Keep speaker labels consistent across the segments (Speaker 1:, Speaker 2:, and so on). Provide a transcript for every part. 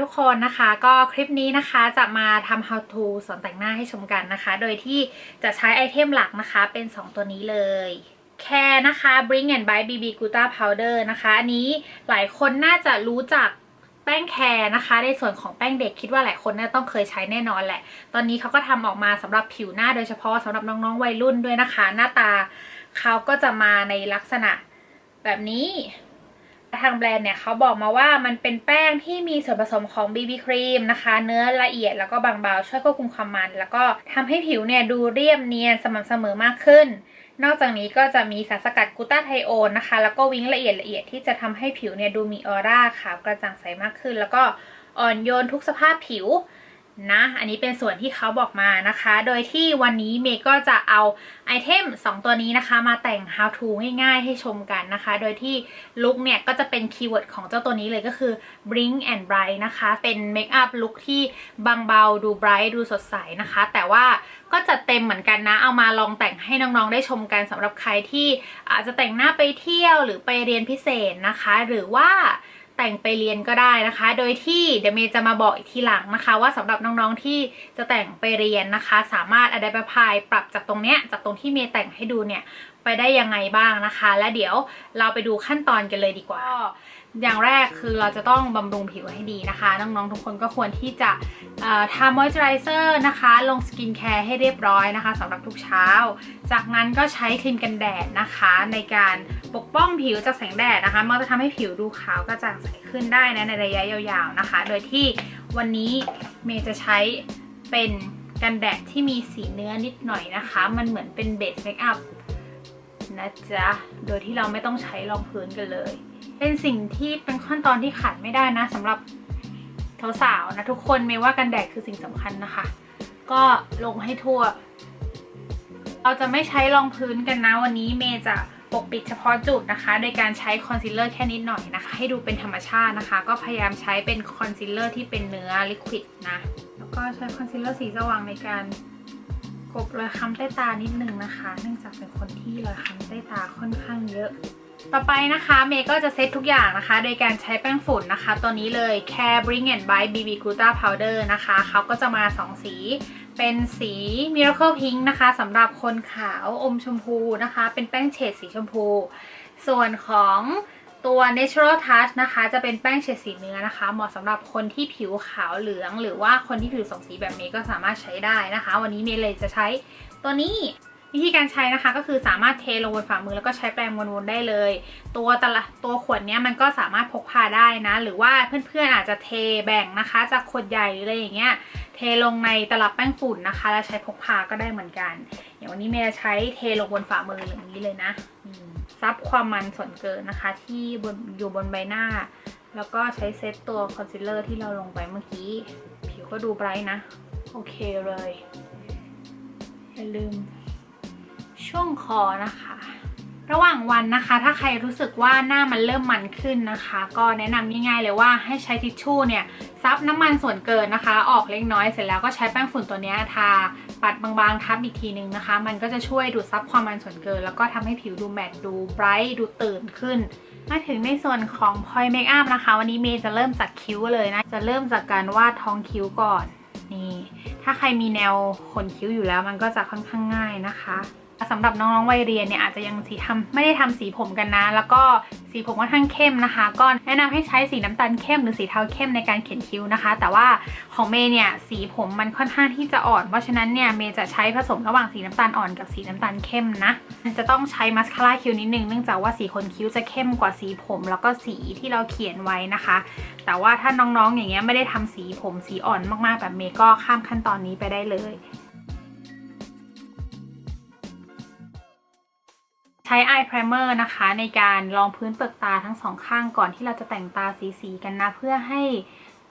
Speaker 1: ทุกคนนะคะ ก็คลิปนี้นะคะจะมาทำ how to สอนแต่งหน้าให้ชมกันนะคะ โดยที่จะใช้ไอเทมหลักนะคะเป็น 2 ตัวนี้เลยแคร์นะคะ Bring and Bite BB Gutta Powder นะคะอันนี้หลายคนน่าจะรู้จักแป้งแคร์นะคะ ในส่วนของแป้งเด็กคิดว่าหลายคนน่าต้องเคยใช้แน่นอนแหละ ตอนนี้เขาก็ทำออกมาสำหรับผิวหน้าโดยเฉพาะสำหรับน้องๆวัยรุ่นด้วยนะคะ หน้าตาเขาก็จะมาในลักษณะแบบนี้ ทางแบรนด์เนี่ยเขาบอกมาว่ามันเป็นแป้งที่มีส่วนผสมของ BB ครีมนะคะ เนื้อละเอียดแล้วก็บางเบาช่วยควบคุมความมัน แล้วก็ทำให้ผิวเนี่ยดูเรียบเนียนสม่ำเสมอมากขึ้น นอกจากนี้ก็จะมีสารสกัดกูตาไทโอนนะคะ แล้วก็วิ้งละเอียดละเอียดที่จะทำให้ผิวเนี่ยดูมีออร่าขาวกระจ่างใสมากขึ้น แล้วก็อ่อนโยนทุกสภาพผิว นะ อันนี้เป็นส่วนที่เขาบอกมานะคะ โดยที่วันนี้เมย์ก็จะเอาไอเทม2 ตัวนี้นะคะ มาแต่ง how to ง่ายๆ ให้ชมกันนะคะ โดยที่ลุคเนี่ยก็จะเป็นคีย์เวิร์ดของเจ้าตัวนี้เลยก็คือ bring and bright นะคะ เป็นเมคอัพลุคที่บางเบาดู bright ดูสดใสนะคะ แต่ว่าก็จะเต็มเหมือนกันนะ เอามาลองแต่งให้น้องๆ ได้ชมกันสำหรับใครที่อาจจะแต่งหน้าไปเที่ยวหรือไปเรียนพิเศษนะคะ หรือว่า แต่งไปเรียนก็ได้นะคะ โดยที่เดี๋ยวเมย์จะมาบอกอีกทีหลังนะคะ ว่าสำหรับน้องๆที่จะแต่งไปเรียนนะคะ สามารถอะไดปพายปรับจากตรงเนี้ยจากตรงที่เมย์แต่งให้ดูเนี่ยไปได้ยังไงบ้างนะคะ และเดี๋ยวเราไปดูขั้นตอนกันเลยดีกว่า อย่างแรกคือเราจะต้องบำรุงผิวให้ดีนะคะ น้องๆ ทุกคนก็ควรที่จะทามอยเจอไรเซอร์นะคะ ลงสกินแคร์ให้เรียบร้อยนะคะสำหรับทุกเช้า จากนั้นก็ใช้ครีมกันแดดนะคะ ในการปกป้องผิวจากแสงแดดนะคะ มันจะทำให้ผิวดูขาวกระจ่างใสขึ้นได้นะในระยะยาวๆนะคะ โดยที่วันนี้เมย์จะใช้เป็นกันแดดที่มีสีเนื้อนิดหน่อยนะคะ มันเหมือนเป็นเบสเมคอัพ นะจ๊ะ โดยที่เราไม่ต้องใช้รองพื้นกันเลย เป็นสิ่งที่เป็นขั้นตอนที่ขาดไม่ได้นะสำหรับสาวๆนะทุกคนไม่ว่ากันแดดคือสิ่งสำคัญนะคะ ก็ลงให้ทั่ว เราจะไม่ใช้รองพื้นกันนะวันนี้เมย์จะปกปิดเฉพาะจุดนะคะ โดยการใช้คอนซีลเลอร์แค่นิดหน่อยนะคะ ให้ดูเป็นธรรมชาตินะคะ ก็พยายามใช้เป็นคอนซีลเลอร์ที่เป็นเนื้อลิควิดนะ แล้วก็ใช้คอนซีลเลอร์สีสว่างในการ กบรอยค้ำใต้ตานิดนึงนะคะ เนื่องจากเป็นคนที่รอยค้ำใต้ตาค่อนข้างเยอะ ต่อไปนะคะเมย์ก็จะเซตทุกอย่างนะคะ โดยการใช้แป้งฝุ่นนะคะ ตัวนี้เลย Care Bring and Bite BB Gutta Powder นะคะเขาก็จะมา 2 สี เป็นสี Miracle Pink นะคะสำหรับคนขาวอมชมพูนะคะ เป็นแป้งเฉดสีชมพู ส่วนของ ตัว Natural Touch นะคะ จะเป็นแป้งเฉดสีเนื้อนะคะ เหมาะสำหรับคนที่ผิวขาวเหลือง หรือว่าคนที่ผิวสองสีแบบเมย์ก็สามารถใช้ได้นะคะ วันนี้เมย์เลยจะใช้ตัวนี้วิธีการใช้นะคะก็คือสามารถเทลงบนฝ่ามือแล้วก็ใช้แปรงวนๆได้เลย ตัวตละตัวขวดเนี้ยมันก็สามารถพกพาได้นะ หรือว่าเพื่อนๆอาจจะเทแบ่งนะคะจากขวดใหญ่หรืออะไรอย่างเงี้ยเทลงในตลับแป้งฝุ่นนะคะ แล้วใช้พกพาก็ได้เหมือนกัน อย่างวันนี้เมย์ใช้เทลงบนฝ่ามืออย่างนี้เลยนะอืม ซับความมันส่วนเกินนะคะ ที่บนอยู่บนใบหน้า แล้วก็ใช้เซตตัวคอนซีลเลอร์ที่เราลงไปเมื่อกี้ ผิวก็ดูไบรท์นะ โอเคเลย อย่าลืม ช่วงคอนะคะ ระหว่างวันนะคะ ถ้าใครรู้สึกว่าหน้ามันเริ่มมันขึ้นนะคะ ก็แนะนำง่ายๆเลยว่าให้ใช้ทิชชู่เนี่ยซับน้ำมันส่วนเกินนะคะ ออกเล็กน้อยเสร็จแล้วก็ใช้แป้งฝุ่นตัวเนี้ยทา ปัดบางๆ ทับอีกทีนึงนะคะ มันก็จะช่วยดูดซับความมันส่วนเกิน แล้วก็ทำให้ผิวดูแมตต์ดูไบรท์ดูตื่นขึ้น มาถึงในส่วนของพอยเมคอัพนะคะ วันนี้เมย์จะเริ่มจากคิ้วเลยนะ จะเริ่มจากการวาดท้องคิ้วก่อน นี่ ถ้าใครมีแนวขนคิ้วอยู่แล้วมันก็จะค่อนข้างง่ายนะคะ สำหรับน้องๆวัยเรียนเนี่ยอาจจะยังสีทำไม่ได้ทำสีผมกันนะ แล้วก็สีผมค่อนข้างเข้มนะคะ ก็แนะนำให้ใช้สีน้ำตาลเข้มหรือสีเทาเข้มในการเขียนคิ้วนะคะ แต่ว่าของเมย์เนี่ยสีผมมันค่อนข้างที่จะอ่อน เพราะฉะนั้นเนี่ยเมย์จะใช้ผสมระหว่างสีน้ำตาลอ่อนกับสีน้ำตาลเข้มนะ จะต้องใช้มัสคาร่าคิ้วนิดนึงเนื่องจากว่าสีขนคิ้วจะเข้มกว่าสีผม แล้วก็สีที่เราเขียนไว้นะคะ แต่ว่าถ้าน้องๆอย่างเงี้ยไม่ได้ทำสีผมสีอ่อนมากๆแบบเมย์ก็ข้ามขั้นตอนนี้ไปได้เลย ใช้ eye primer นะคะ ในการรองพื้นเปลือกตาทั้งสองข้างก่อนที่เราจะแต่งตาสีๆกันนะ เพื่อให้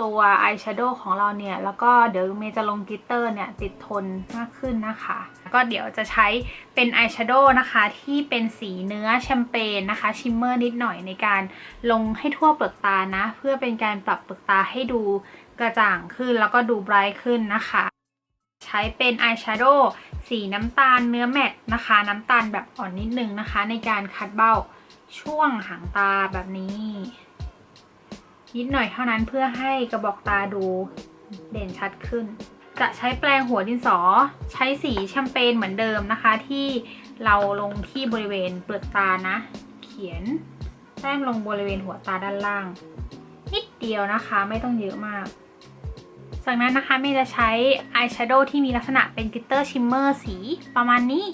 Speaker 1: ตัว eye shadow ของเราเนี่ย แล้วก็เดี๋ยวเมย์จะลงกลิตเตอร์เนี่ย ติดทนมากขึ้นนะคะ ก็เดี๋ยวจะใช้เป็น eye shadow นะคะ ที่เป็นสีเนื้อแชมเปญนะคะ ชิมเมอร์นิดหน่อยในการลงให้ทั่วเปลือกตานะ เพื่อเป็นการปรับเปลือกตาให้ดูกระจ่างขึ้นแล้วก็ดูไบรท์ขึ้นนะคะ ใช้เป็นอายแชโดว์ สีน้ำตาลเนื้อแมตนะคะ น้ำตาลแบบอ่อนนิดนึงนะคะ ในการคัดเบ้าช่วงหางตาแบบนี้ นิดหน่อยเท่านั้นเพื่อให้กระบอกตาดูเด่นชัดขึ้น จะใช้แปรงหัวดินสอ ใช้สีแชมเปญเหมือนเดิมนะคะ ที่เราลงที่บริเวณเปลือกตานะ เขียนแต้มลงบริเวณหัวตาด้านล่าง นิดเดียวนะคะไม่ต้องเยอะมาก จากนั้นนะคะเมย์จะใช้อายแชโดว์ที่มีลักษณะเป็นกลิตเตอร์ชิมเมอร์สีประมาณนี้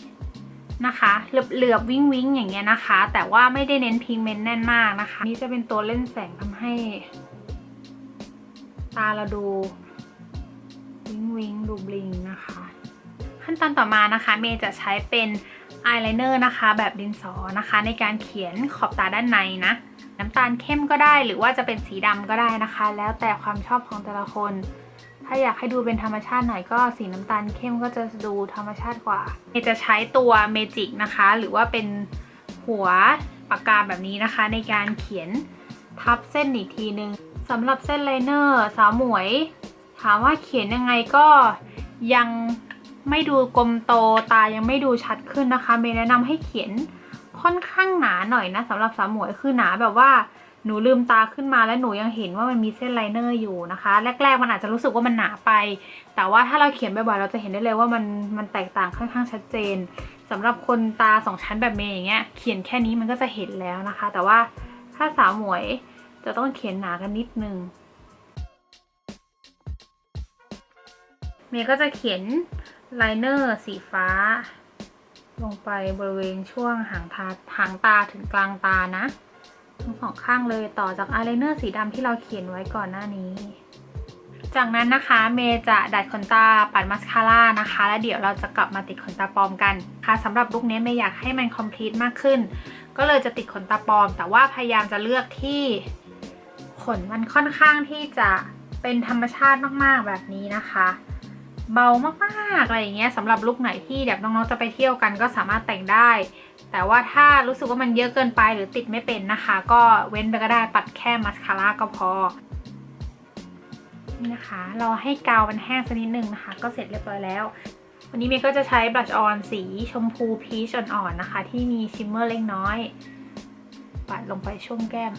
Speaker 1: นะคะเหลือบเหลือบวิ้งวิ้งอย่างเงี้ยนะคะ แต่ว่าไม่ได้เน้นพิกเมนต์แน่นมากนะคะ นี่จะเป็นตัวเล่นแสงทำให้ ตาเราดูวิ้งวิงดูบลิงนะคะ ขั้นตอนต่อมานะคะ เมย์จะใช้เป็นอายไลเนอร์นะคะ แบบดินสอนะคะ ในการเขียนขอบตาด้านในนะ น้ำตาลเข้มก็ได้หรือว่าจะเป็นสีดำก็ได้นะคะ แล้วแต่ความชอบของแต่ละคน ถ้าอยากให้ดูเป็นธรรมชาติหน่อยก็สีน้ำตาลเข้มก็จะดูธรรมชาติกว่าเมย์จะใช้ตัวเมจิกนะคะ หรือว่าเป็นหัวปากกาแบบนี้นะคะ ในการเขียนทับเส้นอีกทีนึงสำหรับเส้นไลเนอร์สาวหมวย ถามว่าเขียนยังไงก็ยังไม่ดูกลมโตตายังไม่ดูชัดขึ้นนะคะ เมย์แนะนำให้เขียนค่อนข้างหนาหน่อยนะสำหรับสาวหมวยคือหนาแบบว่า หนูลืมตาขึ้นมาแล้วหนูยังเห็นว่ามันมีเส้นไลเนอร์อยู่นะคะ แรก ๆ มันอาจจะรู้สึกว่ามันหนาไป แต่ว่าถ้าเราเขียนบ่อยๆเราจะเห็นได้เลยว่ามันมันแตกต่างค่อนข้างชัดเจนสำหรับคนตาสองชั้นแบบเมย์อย่างเงี้ยเขียนแค่นี้มันก็จะเห็นแล้วนะคะ แต่ว่าถ้าสาวหมวยจะต้องเขียนหนากันนิดนึงเมย์ก็จะเขียนไลเนอร์สีฟ้า ลงไปบริเวณช่วงหางตาหางตาถึงกลางตานะ ทั้งสองข้างเลยต่อจากอายไลเนอร์สีดำที่เราเขียนไว้ก่อนหน้านี้ จากนั้นนะคะเมย์จะดัดขนตาปัดมัสคาร่านะคะ แล้วเดี๋ยวเราจะกลับมาติดขนตาปลอมกันค่ะสำหรับลุคนี้เมย์อยากให้มันคอมพลีทมากขึ้น ก็เลยจะติดขนตาปลอม แต่ว่าพยายามจะเลือกที่ขนมันค่อนข้างที่จะเป็นธรรมชาติมากๆแบบนี้นะคะ เบามากๆอะไรอย่างเงี้ยสำหรับลุคไหนที่แบบน้องๆจะไปเที่ยวกันก็สามารถแต่งได้ แต่ว่าถ้ารู้สึกว่ามันเยอะเกินไปหรือติดไม่เป็นนะคะ ก็เว้นไปก็ได้ปัดแค่มัสคาร่าก็พอนะคะเราให้กาวมันแห้งสักนิดนึงนะคะ ก็เสร็จเรียบร้อยแล้ว วันนี้เมย์ก็จะใช้บลัชออนสีชมพูพีชอ่อนๆนะคะ ที่มีชิมเมอร์เล็กน้อยปัดลงไปช่วงแก้ม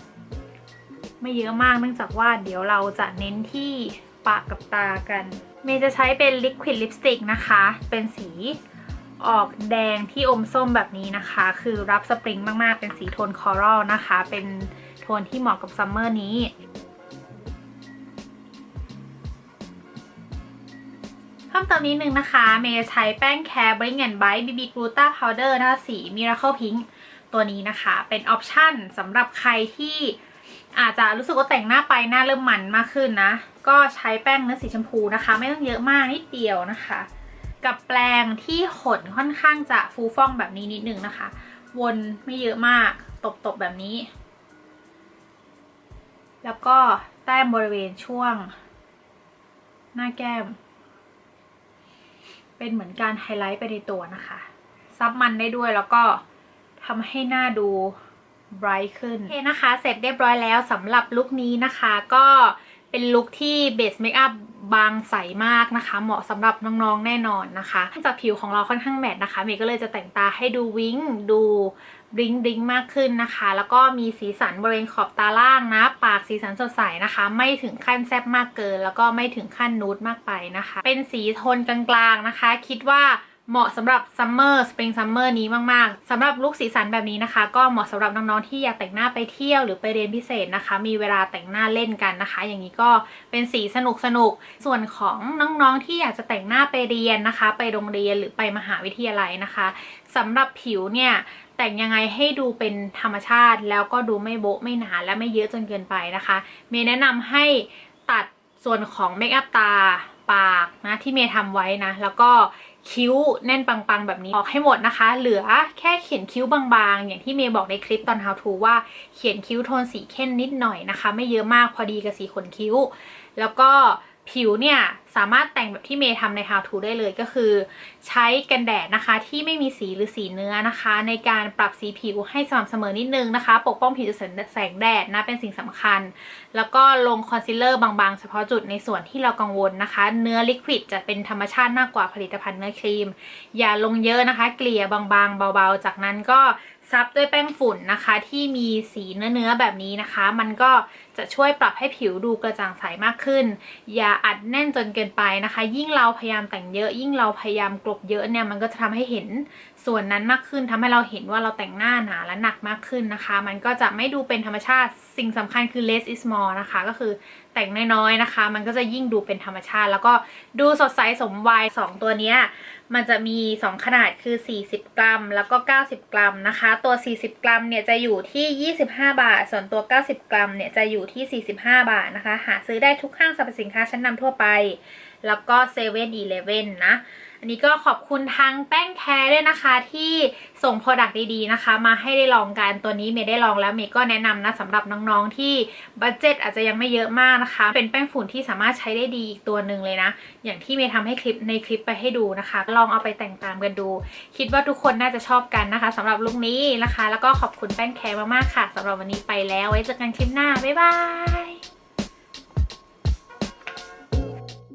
Speaker 1: ไม่เยอะมากเนื่องจากว่าเดี๋ยวเราจะเน้นที่ ปากกับตากันเมย์จะใช้เป็นลิควิดลิปสติกนะคะ เป็นสีออกแดงที่อมส้มแบบนี้นะคะ คือรับสปริงมาก ๆ เป็นสีโทนคอรัลนะคะ เป็นโทนที่เหมาะกับซัมเมอร์นี้ เพิ่มเติมนิดนึงนะคะ เมย์ใช้แป้งแคร์ Bring and Bite BB Gluta Powder นะคะสี Miracle Pink ตัวนี้นะคะ เป็นออปชั่นสำหรับใครที่ อาจจะรู้สึกว่าแต่งหน้าไปหน้าเริ่มมันมากขึ้นนะ ก็ใช้แป้งเนื้อสีชมพูนะคะ ไม่ต้องเยอะมากนิดเดียวนะคะ กับแปรงที่ขนค่อนข้างจะฟูฟ่องแบบนี้นิดนึงนะคะ วนไม่เยอะมากตบๆแบบนี้ แล้วก็แต้มบริเวณช่วง หน้าแก้ม เป็นเหมือนการไฮไลท์ไปในตัวนะคะ ซับมันได้ด้วยแล้วก็ทำให้หน้าดู ไบรท์ขึ้นโอเคนะคะ เสร็จเรียบร้อยแล้วสำหรับลุคนี้นะคะ ก็เป็นลุคที่เบสเมคอัพบางใสมากนะคะ เหมาะสำหรับน้องๆแน่นอนนะคะจากผิวของเราค่อนข้างแมตต์นะคะเมย์ก็เลยจะแต่งตาให้ดูวิ้งดูบลิงบลิงมากขึ้นนะคะ แล้วก็มีสีสันบริเวณขอบตาล่างนะ ปากสีสันสดใสนะคะ ไม่ถึงขั้นแซบมากเกิน แล้วก็ไม่ถึงขั้นนูดมากไปนะคะ เป็นสีโทนกลางๆนะคะ คิดว่า เหมาะสำหรับซัมเมอร์สปริงซัมเมอร์นี้มากๆสำหรับลุคสีสันแบบนี้นะคะ ก็เหมาะสำหรับน้องๆที่อยากแต่งหน้าไปเที่ยวหรือไปเรียนพิเศษนะคะ มีเวลาแต่งหน้าเล่นกันนะคะ อย่างนี้ก็เป็นสีสนุกสนุกๆส่วนของน้องๆที่อยากจะแต่งหน้าไปเรียนนะคะ ไปโรงเรียนหรือไปมหาวิทยาลัยนะคะสำหรับผิวเนี่ยแต่งยังไงให้ดูเป็นธรรมชาติ แล้วก็ดูไม่โบ๊ะไม่หนาและไม่เยอะจนเกินไปนะคะเมย์แนะนำให้ตัดส่วนของเมคอัพตาปากนะที่เมย์ทำไว้นะ แล้วก็ คิ้วแน่นปังๆ แบบนี้ออกให้หมดนะคะ เหลือแค่เขียนคิ้วบางๆ อย่างที่เมย์บอกในคลิปตอน how to ว่าเขียนคิ้วโทนสีเข้มนิดหน่อยนะคะ ไม่เยอะมากพอดีกับสีขนคิ้ว แล้วก็ผิวเนี่ย สามารถแต่งแบบที่เมย์ทำใน how to ได้เลยก็คือ ใช้กันแดดนะคะที่ไม่มีสีหรือสีเนื้อนะคะ ในการปรับสีผิวให้สม่ำเสมอนิดนึงนะคะ ปกป้องผิวจากแสงแดดนะเป็นสิ่งสำคัญ แล้วก็ลงคอนซีลเลอร์บางๆ เฉพาะจุดในส่วนที่เรากังวลนะคะ เนื้อลิควิดจะเป็นธรรมชาติมากกว่าผลิตภัณฑ์เนื้อครีม อย่าลงเยอะนะคะ เกลี่ยบางๆ เบาๆ จากนั้นก็ซับด้วยแป้งฝุ่นนะคะที่มีสีเนื้อๆแบบนี้นะคะ มันก็ จะช่วยปรับให้ผิวดูกระจ่างใสมากขึ้น อย่าอัดแน่นจนเกินไปนะคะ ยิ่งเราพยายามแต่งเยอะ ยิ่งเราพยายามกลบเยอะเนี่ยมันก็จะทำให้เห็นส่วนนั้นมากขึ้นทำให้เราเห็นว่าเราแต่งหน้าหนาและหนักมากขึ้นนะคะ มันก็จะไม่ดูเป็นธรรมชาติสิ่งสำคัญคือ less is more นะคะก็คือ แต่งน้อยๆนะคะ มันก็จะยิ่งดูเป็นธรรมชาติ แล้วก็ดูสดใสสมวัยสองตัวเนี้ยมันจะมี 2 ขนาดคือ 40 กรัม แล้วก็ 90 กรัมนะคะ ตัว 40 กรัมเนี่ยจะอยู่ที่ 25 บาท ส่วนตัว 90 กรัมเนี่ยจะอยู่ที่ 45 บาทนะคะ หาซื้อได้ทุกห้างสรรพสินค้าชั้นนำทั่วไป แล้วก็เซเว่นอีเลฟเว่นนะ อันนี้ก็ขอบคุณทางแป้งแคร์ด้วยนะคะที่ส่งโปรดักต์ดีๆนะคะ มาให้ได้ลองกันตัวนี้เมย์ได้ลองแล้วเมย์ก็แนะนำนะสำหรับน้องๆที่บัตเจ็ตอาจจะยังไม่เยอะมากนะคะ เป็นแป้งฝุ่นที่สามารถใช้ได้ดีอีกตัวหนึ่งเลยนะ อย่างที่เมย์ทำให้คลิปในคลิปไปให้ดูนะคะ ลองเอาไปแต่งตามกันดู คิดว่าทุกคนน่าจะชอบกันนะคะสำหรับลุคนี้นะคะ แล้วก็ขอบคุณแป้งแคร์มากๆค่ะสำหรับวันนี้ไปแล้วไว้เจอกันคลิปหน้าบ๊ายบาย